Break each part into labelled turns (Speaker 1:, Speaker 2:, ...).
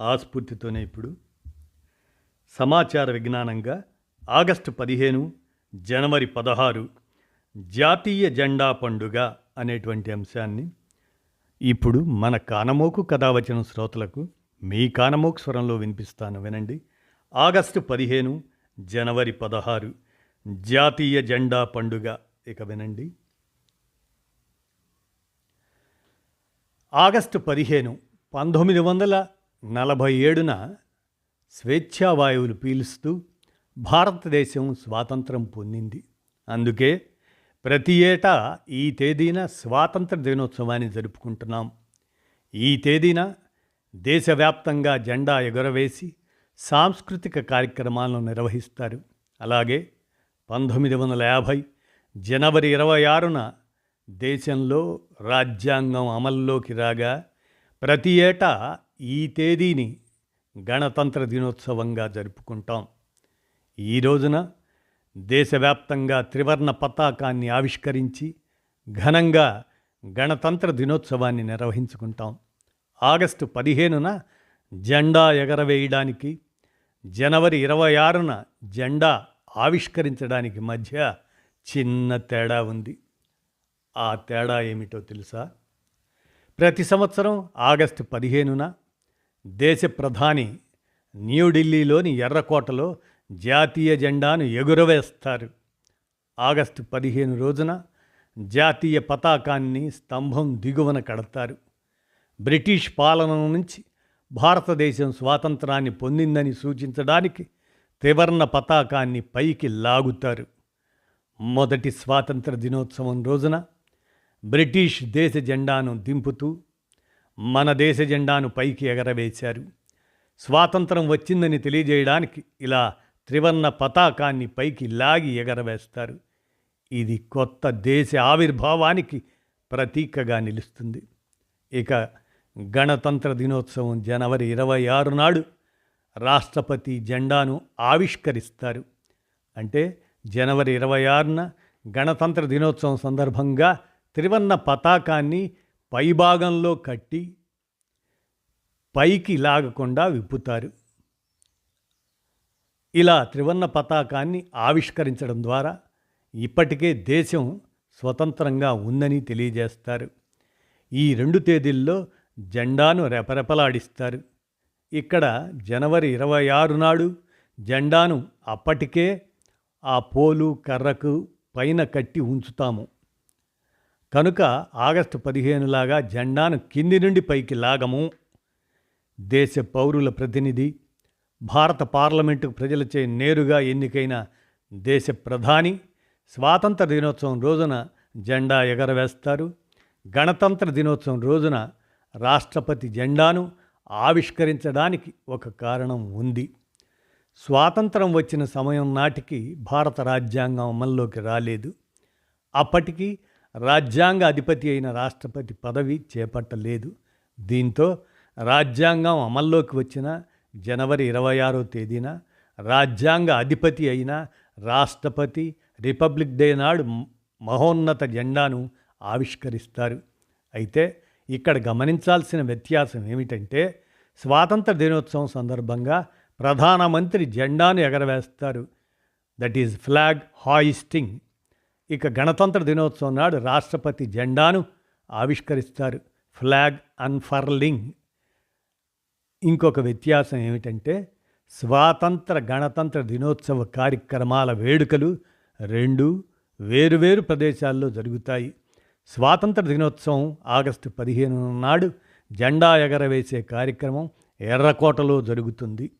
Speaker 1: ఆస్ఫూర్తితోనే ఇప్పుడు. సమాచార విజ్ఞానంగా ఆగస్టు పదిహేను జనవరి పదహారు జాతీయ జెండా పండుగ అనేటువంటి అంశాన్ని ఇప్పుడు మన కానమోకు కథావచన శ్రోతలకు మీ కానమోకు స్వరంలో వినిపిస్తాను వినండి. ఆగస్టు పదిహేను జనవరి పదహారు జాతీయ జెండా పండుగ ఇక వినండి. ఆగస్టు పదిహేను పంతొమ్మిది వందల నలభై ఏడున స్వేచ్ఛావాయువులు పీలుస్తూ భారతదేశం స్వాతంత్రం పొందింది. అందుకే ప్రతి ఏటా ఈ తేదీన స్వాతంత్ర దినోత్సవాన్ని జరుపుకుంటున్నాం. ఈ తేదీన దేశవ్యాప్తంగా జెండా ఎగురవేసి సాంస్కృతిక కార్యక్రమాలను నిర్వహిస్తారు. అలాగే పంతొమ్మిది వందల యాభై జనవరి ఇరవై ఆరున దేశంలో రాజ్యాంగం అమల్లోకి రాగా ప్రతి ఏటా ఈ తేదీని గణతంత్ర దినోత్సవంగా జరుపుకుంటాం. ఈ రోజున దేశవ్యాప్తంగా త్రివర్ణ పతాకాన్ని ఆవిష్కరించి ఘనంగా గణతంత్ర దినోత్సవాన్ని నిర్వహించుకుంటాం. ఆగస్టు పదిహేనున జెండా ఎగరవేయడానికి జనవరి ఇరవై ఆరున జెండా ఆవిష్కరించడానికి మధ్య చిన్న తేడా ఉంది. ఆ తేడా ఏమిటో తెలుసా? ప్రతి సంవత్సరం ఆగస్టు పదిహేనున దేశ ప్రధాని న్యూఢిల్లీలోని ఎర్రకోటలో జాతీయ జెండాను ఎగురవేస్తారు. ఆగస్టు పదిహేను రోజున జాతీయ పతాకాన్ని స్తంభం దిగువన కడతారు. బ్రిటిష్ పాలన నుంచి భారతదేశం స్వాతంత్రాన్ని పొందిందని సూచించడానికి త్రివర్ణ పతాకాన్ని పైకి లాగుతారు. మొదటి స్వాతంత్ర దినోత్సవం రోజున బ్రిటిష్ దేశ జెండాను దింపుతూ మన దేశ జెండాను పైకి ఎగరవేశారు. స్వాతంత్రం వచ్చిందని తెలియజేయడానికి ఇలా త్రివర్ణ పతాకాన్ని పైకి లాగి ఎగరవేస్తారు. ఇది కొత్త దేశ ఆవిర్భావానికి ప్రతీకగా నిలుస్తుంది. ఇక గణతంత్ర దినోత్సవం జనవరి ఇరవై ఆరు నాడు రాష్ట్రపతి జెండాను ఆవిష్కరిస్తారు. అంటే జనవరి ఇరవై ఆరున గణతంత్ర దినోత్సవం సందర్భంగా త్రివర్ణ పతాకాన్ని పైభాగంలో కట్టి పైకి లాగకుండా విప్పుతారు. ఇలా త్రివర్ణ పతాకాన్ని ఆవిష్కరించడం ద్వారా ఇప్పటికే దేశం స్వతంత్రంగా ఉందని తెలియజేస్తారు. ఈ రెండు తేదీల్లో జెండాను రెపరెపలాడిస్తారు. ఇక్కడ జనవరి ఇరవై ఆరు నాడు జెండాను అప్పటికే ఆ పోలు కర్రకు పైన కట్టి ఉంచుతాము. కనుక ఆగస్టు పదిహేనులాగా జెండాను కింది నుండి పైకి లాగము. దేశ పౌరుల ప్రతినిధి భారత పార్లమెంటుకు ప్రజలచే నేరుగా ఎన్నికైన దేశ ప్రధాని స్వాతంత్ర దినోత్సవం రోజున జెండా ఎగరవేస్తారు. గణతంత్ర దినోత్సవం రోజున రాష్ట్రపతి జెండాను ఆవిష్కరించడానికి ఒక కారణం ఉంది. స్వాతంత్రం వచ్చిన సమయం నాటికి భారత రాజ్యాంగం అమల్లోకి రాలేదు. అప్పటికి రాజ్యాంగ అధిపతి అయిన రాష్ట్రపతి పదవి చేపట్టలేదు. దీంతో రాజ్యాంగం అమల్లోకి వచ్చిన జనవరి ఇరవై ఆరో తేదీన రాజ్యాంగ అధిపతి అయిన రాష్ట్రపతి రిపబ్లిక్ డే నాడు మహోన్నత జెండాను ఆవిష్కరిస్తారు. అయితే ఇక్కడ గమనించాల్సిన వ్యత్యాసం ఏమిటంటే స్వాతంత్ర దినోత్సవం సందర్భంగా ప్రధానమంత్రి జెండాను ఎగరవేస్తారు. That is flag hoisting. ఇక గణతంత్ర దినోత్సవం నాడు రాష్ట్రపతి జెండాను ఆవిష్కరిస్తారు. Flag unfurling. ఇంకొక వ్యత్యాసం ఏమిటంటే స్వాతంత్ర గణతంత్ర దినోత్సవ కార్యక్రమాల వేడుకలు రెండు వేరువేరు ప్రదేశాల్లో జరుగుతాయి. స్వాతంత్ర దినోత్సవం ఆగస్టు పదిహేను నాడు జెండా ఎగరవేసే కార్యక్రమం ఎర్రకోటలో జరుగుతుంది.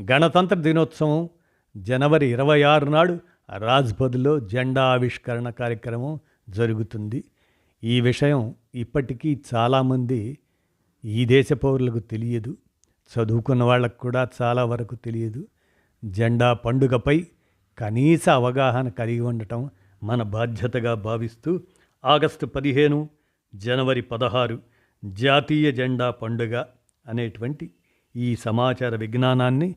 Speaker 1: గణతంత్ర దినోత్సవం జనవరి ఇరవై ఆరు నాడు రాజ్పథ్లో జెండా ఆవిష్కరణ కార్యక్రమం జరుగుతుంది. ఈ విషయం ఇప్పటికీ చాలామంది ఈ దేశ పౌరులకు తెలియదు. చదువుకున్న వాళ్ళకు కూడా చాలా వరకు తెలియదు. జెండా పండుగపై కనీస అవగాహన కలిగి ఉండటం మన బాధ్యతగా భావిస్తూ ఆగస్టు పదిహేను జనవరి పదహారు జాతీయ జెండా పండుగ అనేటువంటి ఈ సమాచార విజ్ఞానాన్ని